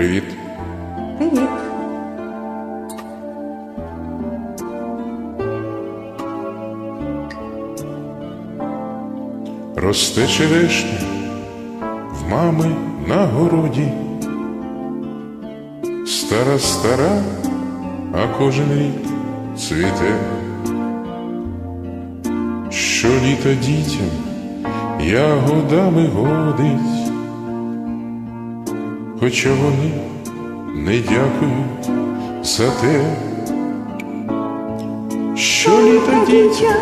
Привіт. Привіт. Росте черешня в мами на городі. Стара стара, а кожен рік цвіте. Щоліта дітям ягодами годить, хоча вони не дякують за те, що літо дітя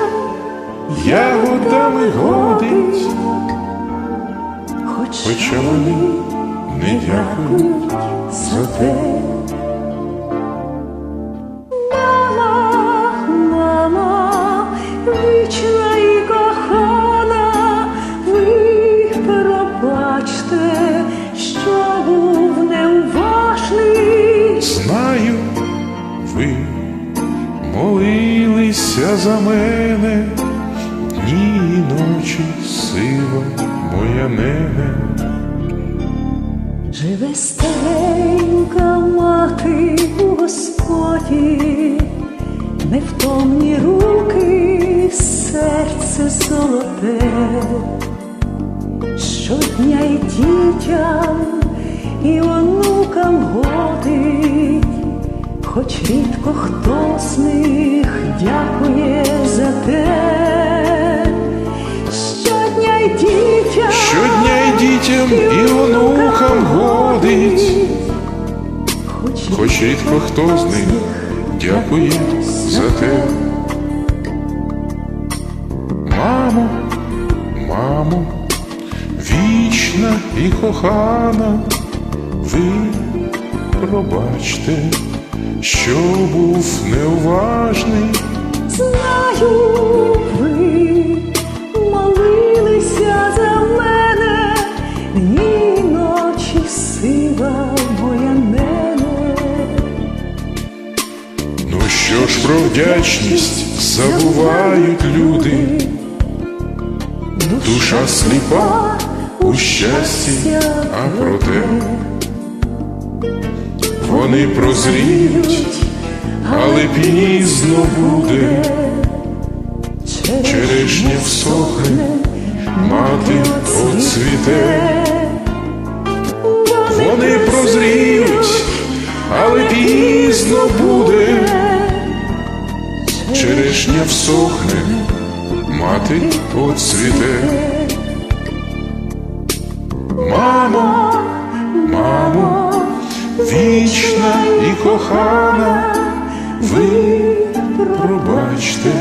ягодами годить, Хоч хоча вони не дякують за те. Молилися за мене, дні і ночі сила моя нене. Живе старенька мати у Господі, невтомні руки, серце золоте, щодня й дітям, і онукам годить, хоч рідко хто з них дякує за те, щодня й дітям. Щодня й дітям і онукам годить, хоч рідко хто з них дякує за те. Мамо, мамо, вічна і кохана, ви пробачте, що був неуважний. Знаю, ви молилися за мене, дні ночі сила моя нене. Ну що ж про вдячність забувають люди, душа сліпа у щасті, а проте вони прозріють, але пізно буде, черешня всохне, мати оцвіте. Вони прозріють, але пізно буде, черешня всохне, мати оцвіте. Вічна і кохана, ви пробачте,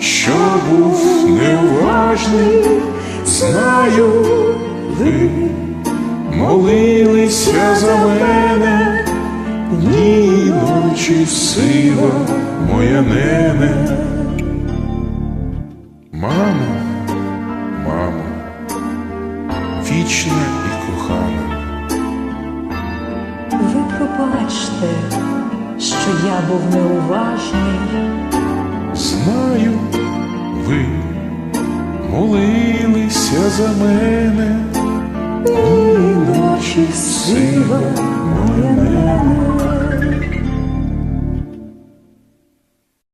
що був неуважний, знаю, ви молилися за мене, дні ночі сила моя нене. Пробачте, що я був неуважний. знаю, ви молилися за мене, і ночі сила моя нене.